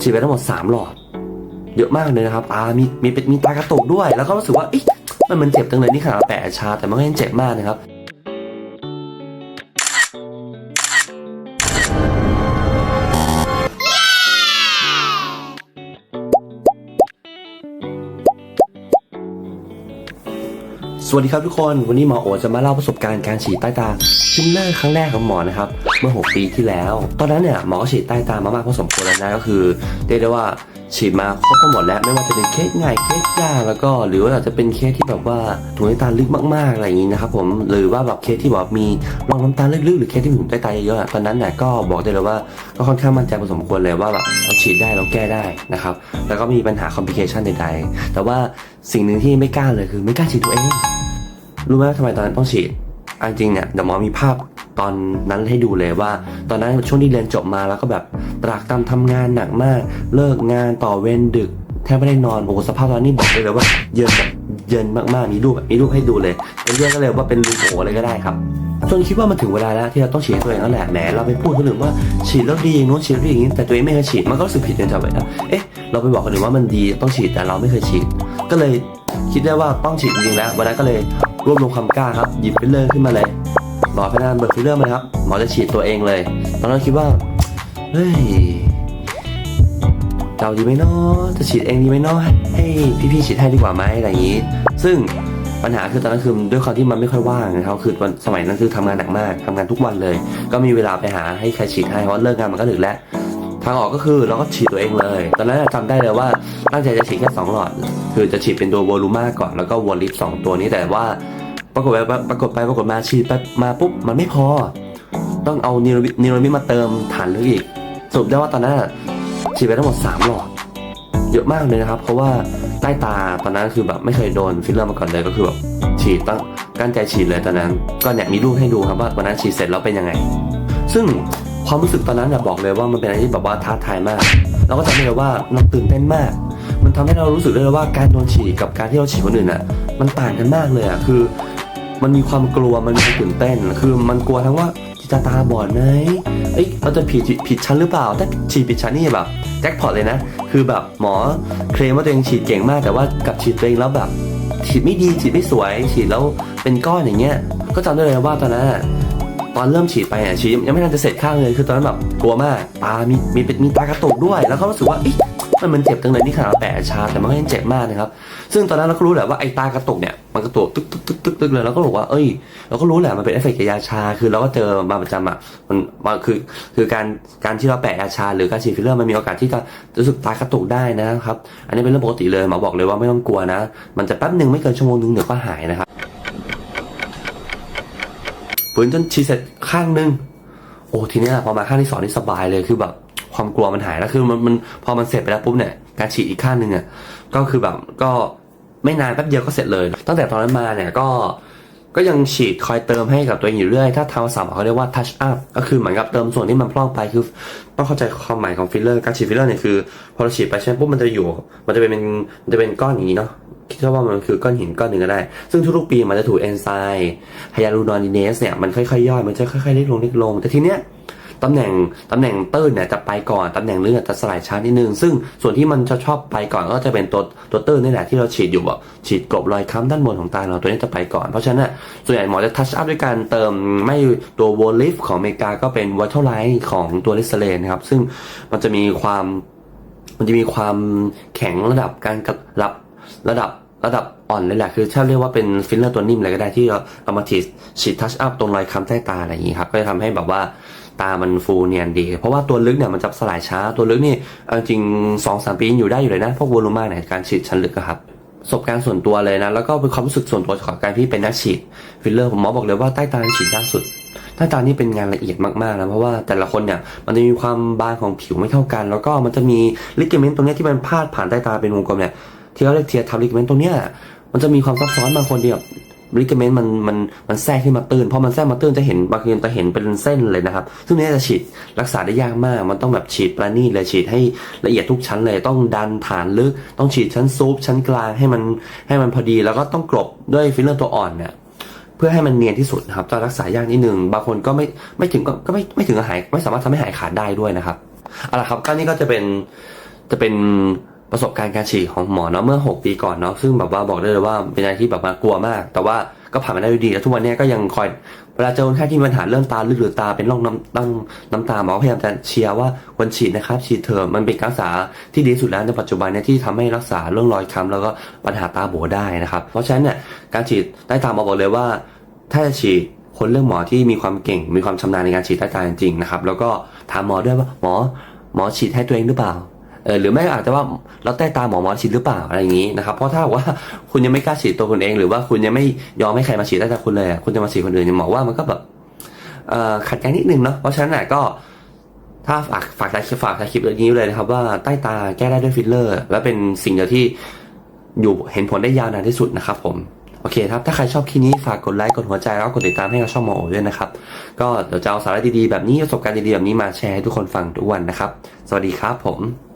ฉีดไปทั้งหมด 3 หลอด เยอะมากเลยนะครับอ่ามีมีเป็นมีตากระตุกด้วย แล้วก็รู้สึกว่าเอ๊ะมันมันเจ็บจังเลยนี่ขนาดแปะชาแต่มันก็ยังเจ็บมากนะครับ สวัสดีครับทุกคน วันนี้หมอโอจะมาเล่าประสบการณ์การฉีดใต้ตาฟิลเลอร์ครั้งแรกของหมอนะครับเมื่อ 6 ปีที่แล้ว ตอนนั้นเนี่ยหมอฉีดใต้ตามามากพอสมควรแล้วนะก็คือเรียกได้ว่าฉีดมาครบทั้งหมดแล้วไม่ว่าจะเป็นเคสง่ายเคสยากแล้วก็หรือว่าอาจจะเป็นเคสที่แบบว่าถุงใต้ตาลึกมากๆอะไรอย่างนี้นะครับผมหรือว่าแบบเคสที่แบบมีรองน้ำตาลึกๆหรือเคสที่มีถุงใต้ตาเยอะๆตอนนั้นเนี่ยก็บอกได้เลยว่าก็ค่อนข้างมั่นใจพอสมควรเลยว่าแบบเราฉีดได้เราแก้ได้นะครับแล้วก็ไม่มีปัญหาคอมพลิเคชันใดๆแต่ว่าสิ่งหนึ่งที่ไม่กล้าเลยคือไม่กล้าฉีดตัวเอง รู้ไหมทำไมตอนนั้นต้องฉีดอันจริงเนี่ยเดี๋ยวหมอมีภาพตอนนั้นให้ดูเลยว่า ตอนนั้นช่วงที่เรียนจบมาแล้วก็แบบตรากตำทำงานหนักมาก เลิกงานต่อเวรดึกแทบไม่ได้นอนโอ้สภาพตอนนี้บอกเลยเลยว่าเย็นแบบเย็นมากๆมีรูปมีรูปให้ดูเลยจะเรียกก็เลยว่าเป็นลุงโอเลยก็ได้ครับจนคิดว่ามันถึงเวลาแล้วที่เราต้องฉีดตัวเองแล้วแหละแหมเราไปพูดคนอื่นว่าฉีดแล้วดีอย่างนู้นฉีดแล้วดีอย่างนี้แต่ตัวเองไม่เคยฉีดมันก็รู้สึกผิดจนจะไปแล้วเอ๊ะเราไปบอกคนอื่นว่ามันดีต้องฉีดแต่เราไม่เคยฉีด ก็เลยคิดได้ว่าต้องฉีดจริงแล้ววันนั้นก็เลย ร่วบรวมความกล้าครับ หยิบฟิลเลอร์ขึ้นมาเลย หมอพนักงานเบิกฟิลเลอร์มาเลยครับ หมอจะฉีดตัวเองเลย ตอนนั้นคิดว่า เฮ้ยเราดีไหมเนาะจะฉีดเองดีไหมเนาะให้พี่ๆฉีดให้ดีกว่าไหมอะไรอย่างนี้ ซึ่งปัญหาคือตอนนั้นคือด้วยความที่มันไม่ค่อยว่างนะครับคือวันสมัยนั้นคือทำงานหนักมากทำงานทุกวันเลย ก็มีเวลาไปหาให้ใครฉีดให้เพราะเลิกงานมันก็ดึกแล้วทางออกก็คือเราก็ฉีดตัวเองเลย ตอนนั้นจำได้เลยว่าตั้งใจจะฉีดแค่2หลอด คือจะฉีดเป็นตัวโวลูมาก่อนแล้วก็วอลลิฟสองตัวนี้แต่ว่า ปรากฏไปปรากฏไปปรากฏมาฉีดไปมาปุ๊บมันไม่พอ ต้องเอานิโรบินิโรบิมาเติมฐานลึกอีกสรุปได้ว่าตอนนั้นฉีดไปทั้งหมด3หลอดเยอะมากเลยนะครับ เพราะว่าใต้ตาตอนนั้นคือแบบไม่เคยโดนฟิลเลอร์มาก่อนเลยก็คือแบบฉีดต้องกั้นใจฉีดเลยตอนนั้น ก็เนี่ยมีรูปให้ดูครับว่าวันนั้นฉีดเสร็จแล้วเป็นยังไง ซึ่งความรู้สึกตอนนั้นน่ะบอกเลยว่ามันเป็นอะไรที่แบบว่าท้าทายมาก เราก็จำได้เลยว่าเราตื่นเต้นมาก มันทำให้เรารู้สึกได้เลยว่าการโดนฉีดกับการที่เราฉีดคนอื่นอะ มันต่างกันมากเลยอะคือ มันมีความกลัวมันมีความตื่นเต้น คือมันกลัวทั้งว่าจะตาบอดไหมเอ้ยเราจะผิดผิดชั้นหรือเปล่า ถ้าฉีดผิดชั้นนี่แบบแจ็คพอตเลยนะ คือแบบหมอเคลมว่าตัวเองฉีดเก่งมาก แต่ว่ากับฉีดตัวเองแล้วแบบ ฉีดไม่ดีฉีดไม่สวย ฉีดแล้วเป็นก้อนอย่างเงี้ย ก็จำได้เลยว่าตอนนั้นตอนเริ่มฉีดไปอะฉีดยังไม่ทันจะเสร็จข้างเลยคือตอนนั้นแบบกลัวมาก ตา มีมีมีตากระตุกด้วย แล้วก็รู้สึกว่าอ๊ะมันมันเจ็บจังเลยนี่ขนาดแปะชาแต่มันก็ยังเจ็บมากนะครับ ซึ่งตอนนั้นเราก็รู้แหละว่าไอ้ตากระตุกเนี่ยมันกระตุกตึกตึก ตึกตึกตึกเลยแล้วก็บอกว่าเอ้ย เราก็รู้แหละมันเป็นเอฟเฟกต์กับยาชา คือเราก็เจอมาประจำอะมันมันคือคือการการที่เราแปะยาชา หรือการฉีดฟิลเลอร์มันมีโอกาสที่จะรู้สึกตากระตุกได้นะครับ อันนี้เป็นเรื่องปกติเลยหมอบอกเลยว่าไม่ต้องกลัวนะ มันจะแป๊บหนึ่งไม่เกินชั่วโมงนึงเดี๋ยวก็หายนะครับฝืนจนฉีดเสร็จข้างหนึงโอ้ทีนี้ยพอมาข้างที่สองนี่สบายเลยคือแบบความกลัวมันหายแล้วคือมันมันพอมันเสร็จไปแล้วปุ๊บเนี่ยการฉีดอีกข้างหนึ่งอะก็คือแบบก็ ไม่นานแป๊บเดียวก็เสร็จเลย ตั้งแต่ตอนนั้นมาเนี่ยก็ก็ยังฉีดคอยเติมให้กับตัวเองอยู่เรื่อย ถ้าทางภาษาหมเขาเรียกว่า touch up ก็คือเหมือนกับเติมส่วนที่มันพร่องไปคือต้องเข้าใจความหมายของฟิลเลอร์ การฉีดฟิลเลอร์เนี่ยคือพอเราฉีดไปใช่ไหมปุ๊บมันจะอยู่ มันจะเป็นมันจะเป็นก้อนอย่างนี้เนาะคิดว่ามันคือก้อนหินก้อนหนึ่งก็ได้ ซึ่งทุกๆปีมันจะถูกเอนไซม์ไฮยาลูรอนิเนสเนี่ยมันค่อยๆย่อยมันจะค่อยๆเล็กลงเล็กลง แต่ทีเนี้ย ตำแหน่งตำแหน่งตื้นเนี่ยจะไปก่อนตำแหน่งลึกเนี่ยจะสลายช้านิดนึง ซึ่งส่วนที่มันจะชอบไปก่อนก็จะเป็นตัวตัวตื้นนี่แหละที่เราฉีดอยู่แบบฉีดกลบรอยค้ำด้านบนของตาเราตัวนี้จะไปก่อน เพราะฉะนั้นส่วนใหญ่หมอจะทัชอัพด้วยการเติมไม่ตัวโวลิฟของอเมริกาก็เป็นวัตเทอร์ไลท์ของตัวลิสเลนนะครับซึ่งมันจะมีความมันจะมีความแข็งระดับการกระรับระดับระดับอ่อนเลยแหละคือถ้าเรียกว่าเป็นฟิลเลอร์ตัวนิ่มอะไรก็ได้ที่เราเอามาฉีดฉีดทัชอัพตรงรอยค้ำใต้ตาอะไรอย่างนี้ครับ ก็จะทำให้แบบว่า ตามันฟูเนียนดี เพราะว่าตัวลึกเนี่ยมันจะสลายช้าตัวลึกนี่จริงสองสามปีอยู่ได้อยู่เลยนะพวกวอลูมาเนี่ยการฉีดชั้นลึกครับประสบการณ์ส่วนตัวเลยนะ แล้วก็เป็นความรู้สึกส่วนตัวของการที่เป็นนักฉีดฟิลเลอร์ผมหมอบอกเลยว่าใต้ตาฉีดยากสุดใต้ตานี่เป็นงานละเอียดมากๆนะเพราะว่าแต่ละคนเนี่ยมันจะมีความบางของผิวไม่เท่ากัน แล้วก็มันจะมีลิกเกเมนต์ตรงนี้ที่มันพาดผ่านใต้ตาเป็นวงกลมเนี่ยที่เขาเรียกเทียร์ทับลิเกเมนต์ตรงเนี้ยมันจะมีความซับซ้อนบางคนที่แบบ ลิกเมนต์มันมันมันแทรกขึ้นมาตื้นพอมันแทรกมาตื้นจะเห็นบางทีจะเห็นเป็นเส้นเลยนะครับ ซึ่งนี้จะฉีดรักษาได้ยากมาก มันต้องแบบฉีดประณีตเลยฉีดให้ละเอียดทุกชั้นเลยต้องดันฐานลึก ต้องฉีดชั้นซูปชั้นกลางให้มันให้มันพอดี แล้วก็ต้องกลบด้วยฟิลเลอร์ตัวอ่อนเนี่ยเพื่อให้มันเนียนที่สุดนะครับจะรักษายากนิดนึงบางคนก็ไม่ไม่ถึงก็ไม่ไม่ถึงหาย ไม่สามารถทำให้หายขาดได้ด้วยนะครับเอาละครับก็นี่ก็จะเป็นจะเป็น ประสบการณ์การฉีดของหมอเนาะเมื่อ 6 ปีก่อนเนาะซึ่งแบบว่าบอกได้เลยว่าเป็นอะไรที่แบบว่ากลัวมาก แต่ว่าก็ผ่านมาได้ด้วยดีแล้วทุกวันนี้ก็ยังคอยเวลาเจอคนไข้ที่มีปัญหาเรื่องตาลึกหรือตาเป็นร่องน้ำน้ำน้ำตาหมอพยายามจะเชียร์ว่าควรฉีดนะครับ ฉีดเถอะมันเป็นการรักษาที่ดีสุดแล้วในปัจจุบันเนี่ยที่ทำให้รักษาเรื่องรอยค้ำแล้วก็ปัญหาตาโบได้นะครับ เพราะฉะนั้นเนี่ยการฉีดใต้ตาหมอบอกเลยว่า ถ้าจะฉีดคนเรื่องหมอที่มีความเก่ง มีความชำนาญในการฉีดใต้ตาจริงๆนะครับแล้วก็ถามหมอด้วยว่าหมอหมอฉีดให้ตัวเองหรือเปล่า ออหรือไม่อาจจะว่าเราใต้ตาหมอหมอฉีดหรือเปล่าอะไรอย่างนี้นะครับเพราะถ้าว่าคุณยังไม่กล้าฉีดตัวคุณเอง หรือว่าคุณยังไม่ยอมให้ใครมาฉีดใต้ตาคุณเลยคุณจะมาฉีดคนอื่นหมอว่ามันก็แบบเออขัดแย้งนิดนึงเนาะเพราะฉะนั้นน่ะก็ถ้าฝากฝากท้ายคลิปฝากท้คลิปนี้เลยนะครับ ว่าใต้ตาแก้ได้ด้วยฟิลเลอร์ และเป็นสิ่งเดียวที่อยู่เห็นผลได้ยาวนานที่สุดนะครับผมโอเคครับ ถ้าใครชอบคลิปนี้ฝากกดไลค์ กดหัวใจ แล้วกดติดตามให้กับช่องหมอโอด้วยนะครับ ก็เดี๋ยวจะเอาสาระดีๆ แบบนี้ประสบการณ์ดีๆ แบบนี้มาแชร์ให้ทุกคนฟังทุกวันนะครับ สวัสดีครับผม